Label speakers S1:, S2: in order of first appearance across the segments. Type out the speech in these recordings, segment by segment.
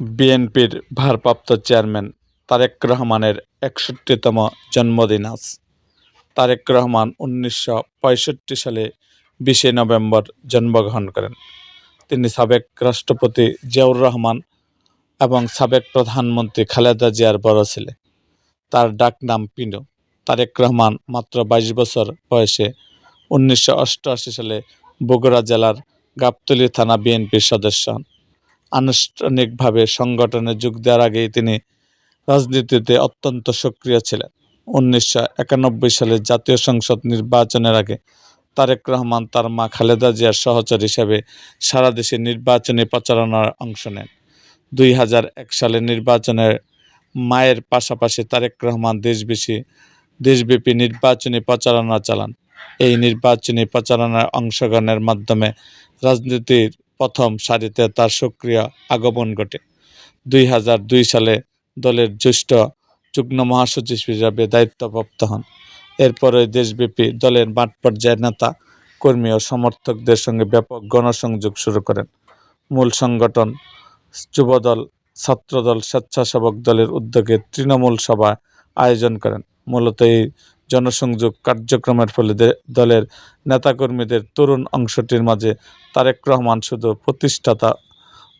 S1: বিএনপির ভারপ্রাপ্ত চেয়ারম্যান তারেক রহমানের একষট্টিতম জন্মদিন আজ। তারেক রহমান উনিশশো পঁয়ষট্টি সালে বিশে নভেম্বর জন্মগ্রহণ করেন। তিনি সাবেক রাষ্ট্রপতি জিয়াউর রহমান এবং সাবেক প্রধানমন্ত্রী খালেদা জিয়ার বড় ছেলে। তার ডাক নাম পিনু তারেক রহমান মাত্র বাইশ বছর বয়সে উনিশশো অষ্টআশি সালে বগুড়া জেলার গাবতলী থানা বিএনপির সদস্য হন। আনুষ্ঠানিকভাবে সংগঠনে যোগ দেওয়ার আগেই তিনি রাজনীতিতে অত্যন্ত সক্রিয় ছিলেন। উনিশশো একানব্বই সালে জাতীয় সংসদ নির্বাচনের আগে তারেক রহমান তার মা খালেদা জিয়ার সহচর হিসেবে সারা দেশে নির্বাচনী প্রচারণার অংশ নেন। দুই হাজার এক সালে নির্বাচনের মায়ের পাশাপাশি তারেক রহমান দেশবেশি, দেশব্যাপী নির্বাচনী প্রচারণা চালান। এই নির্বাচনী প্রচারণার অংশগ্রহণের মাধ্যমে রাজনীতির প্রথম সারিতে তার সক্রিয় আগমন ঘটে। দুই হাজার দুই সালে দলের জ্যেষ্ঠ যুগ্ম মহাসচিব হিসাবে দায়িত্বপ্রাপ্ত হন। এরপরে দেশব্যাপী দলের মাঠ পর্যায়ের নেতা, কর্মী ও সমর্থকদের সঙ্গে ব্যাপক গণসংযোগ শুরু করেন। মূল সংগঠন যুবদল, ছাত্রদল, স্বেচ্ছাসেবক দলের উদ্যোগে তৃণমূল সভা আয়োজন করেন। মূলত এই জনসংযোগ কার্যক্রমের ফলে দলের নেতাকর্মীদের তরুণ অংশটির মাঝে তারেক রহমান শুধু প্রতিষ্ঠাতা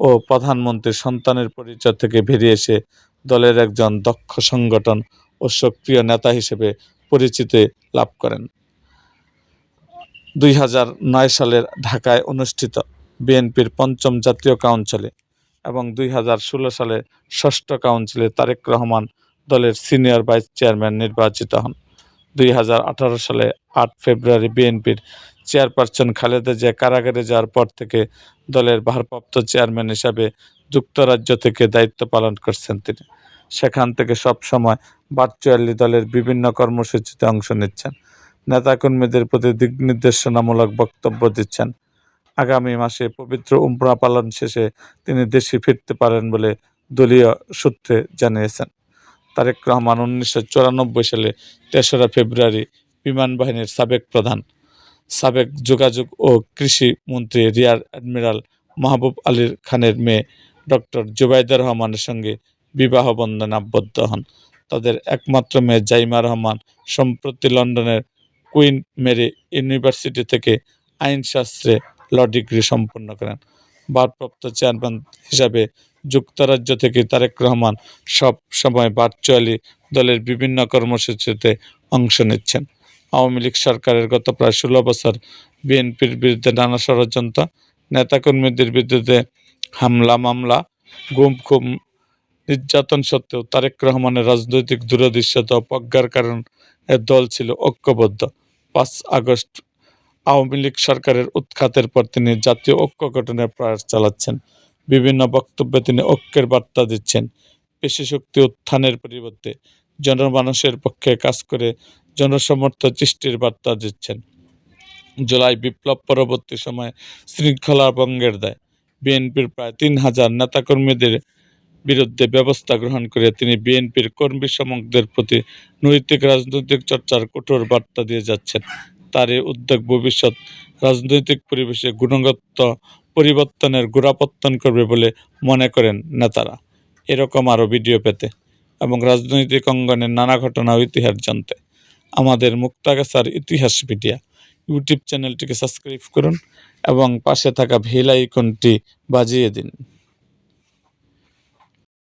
S1: ও প্রধানমন্ত্রীর সন্তানের পরিচয় থেকে বেরিয়ে এসে দলের একজন দক্ষ সংগঠন ও সক্রিয় নেতা হিসেবে পরিচিতি লাভ করেন। দুই হাজার নয় সালের ঢাকায় অনুষ্ঠিত বিএনপির পঞ্চম জাতীয় কাউন্সিলে এবং দুই হাজার ষোলো সালে ষষ্ঠ কাউন্সিলে তারেক রহমান দলের সিনিয়র ভাইস চেয়ারম্যান নির্বাচিত হন। দুই হাজার আঠারো সালে আট ফেব্রুয়ারি বিএনপির চেয়ারপারসন খালেদা জিয়া কারাগারে যাওয়ার পর থেকে দলের ভারপ্রাপ্ত চেয়ারম্যান হিসাবে যুক্তরাজ্য থেকে দায়িত্ব পালন করছেন তিনি। সেখান থেকে সব সময় ভার্চুয়ালি দলের বিভিন্ন কর্মসূচিতে অংশ নিচ্ছেন। নেতাকর্মীদের প্রতি দিক নির্দেশনামূলক বক্তব্য দিচ্ছেন। আগামী মাসে পবিত্র উমরা পালন শেষে তিনি দেশে ফিরতে পারেন বলে দলীয় সূত্রে জানিয়েছেন। তারেক রহমান উনিশশো চুরানব্বই সালে তেসরা ফেব্রুয়ারি বিমান বাহিনীর সাবেক প্রধান। সাবেক যোগাযোগ ও কৃষি মন্ত্রী রিয়ার অ্যাডমিরাল মাহবুব আলীর খানের মেয়ে ডক্টর জুবাইদা রহমানের সঙ্গে বিবাহ বন্ধনে আবদ্ধ হন। তাদের একমাত্র মেয়ে জাইমা রহমান সম্প্রতি লন্ডনের কুইন মেরি ইউনিভার্সিটি থেকে আইনশাস্ত্রে ল ডিগ্রি সম্পন্ন করেন। ভারপ্রাপ্ত চেয়ারম্যান হিসাবে যুক্তরাজ্য থেকে তারেক রহমান সব সময় ভার্চুয়ালি দলের বিভিন্ন কর্মসূচিতে অংশ নিচ্ছেন। আওয়ামী লীগ সরকারের গত প্রায় ষোলো বছর বিএনপির বিরুদ্ধে নানা ষড়যন্ত্র, নেতাকর্মীদের বিরুদ্ধে হামলা, মামলা, গুম খুম, নির্যাতন সত্ত্বেও তারেক রহমানের রাজনৈতিক দূরদৃশ্যতা প্রজ্ঞার কারণ দল ছিল ঐক্যবদ্ধ। পাঁচ আগস্ট আওয়ামী লীগ সরকারের উৎখাতের পর তিনি জাতীয় ঐক্য গঠনের প্রয়াস চালাচ্ছেন। বিভিন্ন বক্তব্যে তিনি ঐক্যের বার্তা দিচ্ছেন। পেশি শক্তি উত্থানের পরিবর্তে জনমানুষের পক্ষে কাজ করে জনসমর্থ সৃষ্টির বার্তা দিচ্ছেন। জুলাই বিপ্লব পরবর্তী সময়ে শৃঙ্খলা ভঙ্গের দেয়। বিএনপির প্রায় তিন হাজার নেতাকর্মীদের বিরুদ্ধে ব্যবস্থা গ্রহণ করে তিনি বিএনপির কর্মী সমকদের প্রতি নৈতিক রাজনৈতিক চর্চার কঠোর বার্তা দিয়ে যাচ্ছেন। তার এই উদ্যোগ ভবিষ্যৎ রাজনৈতিক পরিবেশে গুণগত পরিবর্তনের গোড়াপত্তন করবে বলে মনে করেন নেতারা। এরকম আরও ভিডিও পেতে এবং রাজনৈতিক অঙ্গনের নানা ঘটনা ও ইতিহাস জানতে আমাদের মুক্তাগাছার ইতিহাস মিডিয়া ইউটিউব চ্যানেলটিকে সাবস্ক্রাইব করুন এবং পাশে থাকা ভেল বাজিয়ে দিন।